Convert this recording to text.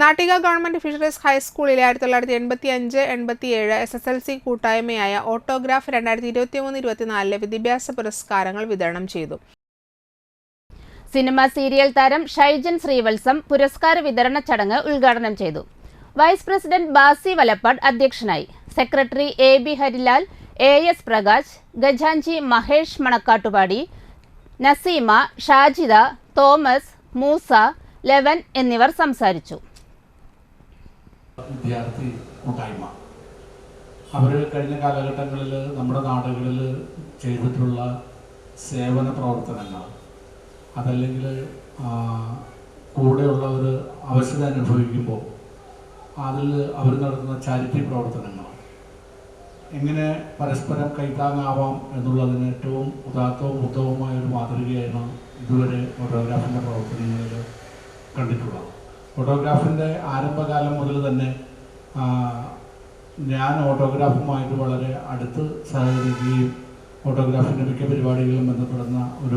Nattika government fisheries ഹൈസ്കൂളിലെ ആയിരത്തി തൊള്ളായിരത്തി എൺപത്തി അഞ്ച് എൺപത്തി ഏഴ് എസ് എസ് എൽ സി കൂട്ടായ്മയായ ഓട്ടോഗ്രാഫ് രണ്ടായിരത്തി ഇരുപത്തി മൂന്ന് ഇരുപത്തിനാലിലെ വിദ്യാഭ്യാസ പുരസ്കാരങ്ങൾ വിതരണം ചെയ്തു. സിനിമ സീരിയൽ താരം ഷൈജൻ ശ്രീവത്സം പുരസ്കാര വിതരണ ചടങ്ങ് ഉദ്ഘാടനം ചെയ്തു. വൈസ് പ്രസിഡന്റ് ബാസി വലപ്പാട് അധ്യക്ഷനായി. Secretary A B Harilal A S Prakash ഗജാഞ്ചി Mahesh Manakkattupadi Naseema Shajida Thomas Moosa ലെവൻ എന്നിവർ സംസാരിച്ചു. വിദ്യാർത്ഥി കൂട്ടായ്മ. അവർ കഴിഞ്ഞ കാലഘട്ടങ്ങളിൽ നമ്മുടെ നാടുകളിൽ ചെയ്തിട്ടുള്ള സേവന പ്രവർത്തനങ്ങൾ അതല്ലെങ്കിൽ കൂടെയുള്ളവർ അവശത അനുഭവിക്കുമ്പോൾ അതിൽ അവർ നടത്തുന്ന ചാരിറ്റി പ്രവർത്തനങ്ങൾ. എങ്ങനെ പരസ്പരം കൈത്താങ്ങാവാം എന്നുള്ളതിന് ഏറ്റവും ഉദാത്തവും ഉത്തമവുമായ ഒരു മാതൃകയാണ് ഇതുവരെ ഫോട്ടോഗ്രാഫിന്റെ പ്രവർത്തനങ്ങളിൽ കണ്ടിട്ടുള്ളത്. ഫോട്ടോഗ്രാഫിന്റെ ആരംഭകാലം മുതൽ തന്നെ ഞാൻ ഓട്ടോഗ്രാഫുമായിട്ട് വളരെ അടുത്ത് സഹകരിക്കുകയും ഫോട്ടോഗ്രാഫിന്റെ മിക്ക പരിപാടികളിലും ബന്ധപ്പെടുന്ന ഒരു